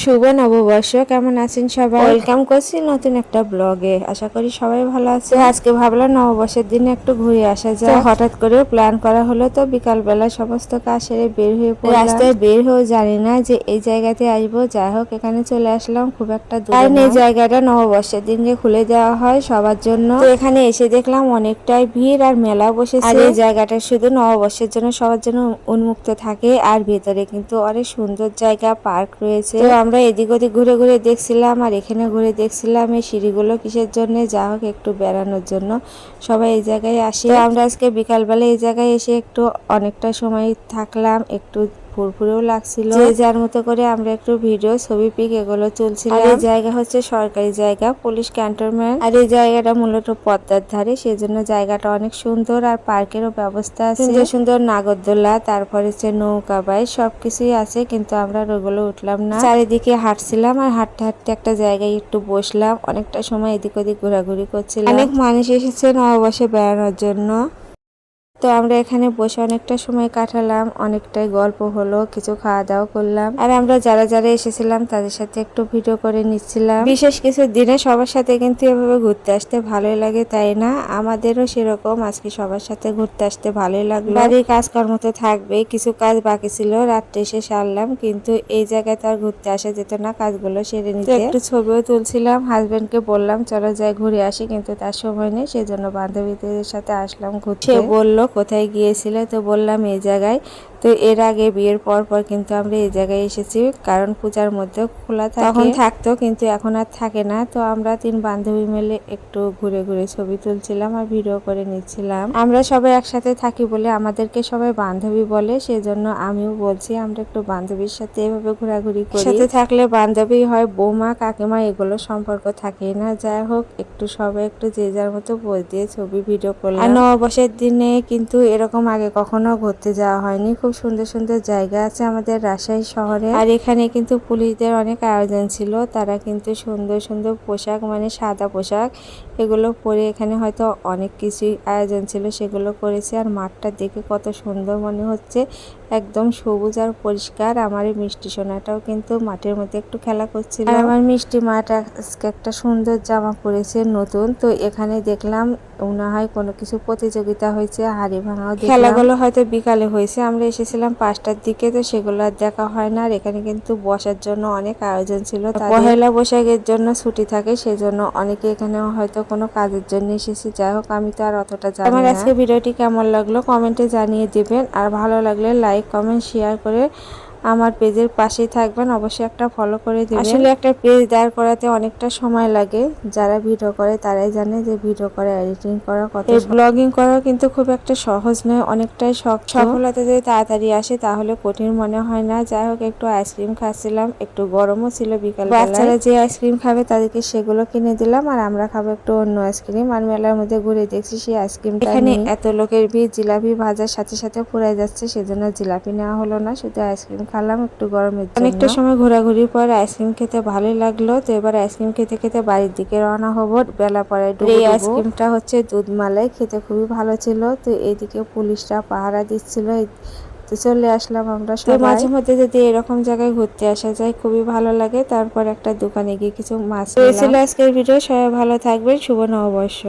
শুভ নববর্ষ। কেমন আছেন সবাই? ওয়েলকাম করছি নতুন একটা ব্লগে। আশা করি সবাই ভালো আছে আজকে ভাবলাম নববর্ষের দিনে একটু ঘুরে আসা যায় হঠাৎ করে প্ল্যান করা হলো তো বিকাল বেলা সমস্ত কাজ সেরে বের হয়ে পড়ে রাস্তায় বের হয়েও জানি না যে এই জায়গাতে আসব। যাই হোক এখানে চলে আসলাম খুব একটা দূর কারণ এই জায়গাটা নববর্ষের দিন যে খুলে দেওয়া হয় সবার জন্য। এখানে এসে দেখলাম অনেকটাই ভিড় আর মেলা বসেছে। আর এই জায়গাটা শুধু নববর্ষের জন্য সবার জন্য উন্মুক্ত থাকে। আর ভেতরে কিন্তু অনেক সুন্দর জায়গা পার্ক রয়েছে। তো আমরা এদিক ওদিক ঘুরে ঘুরে দেখছিলাম আর এখানে ঘুরে দেখছিলাম এই সিঁড়িগুলো কিসের জন্য? যা হোক, একটু বেড়ানোর জন্য। সবাই এই জায়গায় আসি। আমরা আজকে বিকালবেলা এই জায়গায় এসে একটু অনেকটা সময় থাকলাম, একটু ফুরফুরেও লাগছিল। যে যার মতো করে আমরা একটু ভিডিও ছবি পিক এগুলো তুলছিলাম। আর এই জায়গা হচ্ছে সরকারি জায়গা পুলিশ ক্যান্টনমেন্ট। আর এই জায়গাটা মূলত পদ্মার ধারে সেই জন্য জায়গাটা অনেক সুন্দর আর পার্কেরও ব্যবস্থা আছে। সুন্দর সুন্দর নাগরদোলা তারপরে হচ্ছে নৌকা বাই সবকিছুই আছে কিন্তু আমরা ওগুলো উঠলাম না। চারিদিকে হাঁটছিলাম আর হাঁটতে হাঁটতে একটা জায়গায় একটু বসলাম। অনেকটা সময় এদিক ওদিক ঘোরাঘুরি করছিলাম। অনেক মানুষ এসেছে নববর্ষে বেড়ানোর জন্য। তো আমরা এখানে বসে অনেকটা সময় কাটালাম, অনেকটাই গল্প হলো, কিছু খাওয়া দাওয়া করলাম। আর আমরা যারা যারা এসেছিলাম তাদের সাথে একটু ভিডিও করে নিচ্ছিলাম। বিশেষ কিছু দিনে সবার সাথে কিন্তু এভাবে ঘুরতে আসতে ভালোই লাগে, তাই না? আমাদেরও সেরকম, আজকে সবার সাথে ঘুরতে আসতে ভালোই লাগল। বাড়ির কাজকর্ম তো থাকবে, কিছু কাজ বাকি ছিল, রাত্রে এসে সারলাম, কিন্তু এই জায়গায় তো আর ঘুরতে আসা যেত না, কাজগুলো সেরে নিতে। একটু ছবিও তুলছিলাম, হাজবেন্ডকে বললাম, চলো যাই, ঘুরে আসি। কিন্তু তার সময় নেই, সেজন্য বান্ধবীদের সাথে আসলাম ঘুরতে। বলল কোথায় গিয়েছিলে তো বললাম এই জায়গায়। তো এর আগে বিয়ের পর পর কিন্তু আমরা এই জায়গায় এসেছি কারণ পূজার মধ্যে খোলা থাকে। তখন থাকতো কিন্তু এখন আর থাকে না। তো আমরা তিন বান্ধবী মিলে একটু ঘুরে ঘুরে ছবি তুলছিলাম আর ভিডিও করে নিচ্ছিলাম। আমরা সবাই একসাথে থাকি বলে আমাদেরকে সবাই বান্ধবী বলে সেজন্য আমিও বলছি আমরা একটু বান্ধবীর সাথে এভাবে ঘোরাঘুরি করি। সাথে থাকলে বান্ধবী হয় বৌমা কাকিমা এগুলো সম্পর্ক থাকে না। যাই হোক একটু সবাই একটু যে যার মতো বই দিয়ে ছবি ভিডিও করলাম। আর নববর্ষের দিনে কিন্তু এরকম আগে কখনো ঘুরতে যাওয়া হয়নি। খুব সুন্দর সুন্দর জায়গা আছে আমাদের রাজশাহী শহরে। আর এখানে কিন্তু পুলিশদের অনেক আয়োজন ছিল। তারা কিন্তু সুন্দর সুন্দর পোশাক মানে সাদা পোশাক, এগুলো পরে এখানে হয়তো অনেক কিছুই আয়োজন ছিল, সেগুলো করেছে। আর মাঠটা দেখে কত সুন্দর মনে হচ্ছে। একদম সবুজ আর পরিষ্কার। আমার এই মিষ্টি সোনাটাও কিন্তু মাঠের মধ্যে একটু খেলা করছিল। আর আমার মিষ্টি মাঠ আজকে একটা সুন্দর জামা পরেছে, নতুন। তো এখানে দেখলাম, মনে হয় কোনো কিছু প্রতিযোগিতা হয়েছে হাড়ি ভাঙাও খেলাগুলো হয়তো বিকালে হয়েছে আমরা এসেছিলাম পাঁচটার দিকে তো সেগুলো আর দেখা হয় না। আর এখানে কিন্তু বসার জন্য অনেক আয়োজন ছিল। পহেলা বৈশাখের জন্য ছুটি থাকে সেজন্য অনেকে এখানে হয়তো কোনো কাজের জন্য এসেছি। যাই হোক আমি তো আর অতটা জানি আমার আজকে ভিডিওটি কেমন লাগল? কমেন্টে জানিয়ে দেবেন। আর ভালো লাগলে লাইক কমেন্ট শেয়ার করে আমার পেজের পাশেই থাকবেন অবশ্যই একটা ফলো করে দিবেন। আসলে একটা পেজ দাঁড় করাতে অনেকটা সময় লাগে। যারা ভিডিও করে তারাই জানে যে ভিডিও করে এডিটিং করা কত ব্লগিং করা কিন্তু খুব একটা সহজ নয় অনেকটাই শখ সফলতা যদি তাড়াতাড়ি আসে তাহলে কঠিন মনে হয় না। যাই হোক একটু আইসক্রিম খাচ্ছিলাম একটু গরমও ছিল বিকাল বাচ্চারা যে আইসক্রিম খাবে তাদেরকে সেগুলো কিনে দিলাম আর আমরা খাব একটু অন্য আইসক্রিম আর মেলার মধ্যে ঘুরে দেখছি সেই আইসক্রিমটা এখানে এত লোকের ভিড় জিলাপি ভাজার সাথে সাথে পুরাই যাচ্ছে সেজন্য জিলাপি নেওয়া হলো না শুধু আইসক্রিম খালাম একটু গরমের জন্য। অনেকটা সময় ঘোরাঘুরির পর আইসক্রিম খেতে ভালোই লাগল তো এবার আইসক্রিম খেতে খেতে বাড়ির দিকে রওনা হব। বেলা পরে এই আইসক্রিমটা হচ্ছে দুধ মালাই খেতে খুবই ভালো ছিল। তো এইদিকে পুলিশরা পাহারা দিচ্ছিল। তো চলে আসলাম আমরা সবাই। মাঝে মধ্যে যদি এরকম জায়গায় ঘুরতে আসা যায় খুবই ভালো লাগে। তারপর একটা দোকানে গিয়ে কিছু মাছ ছিল আজকের ভিডিও। সবাই ভালো থাকবেন। শুভ নববর্ষ।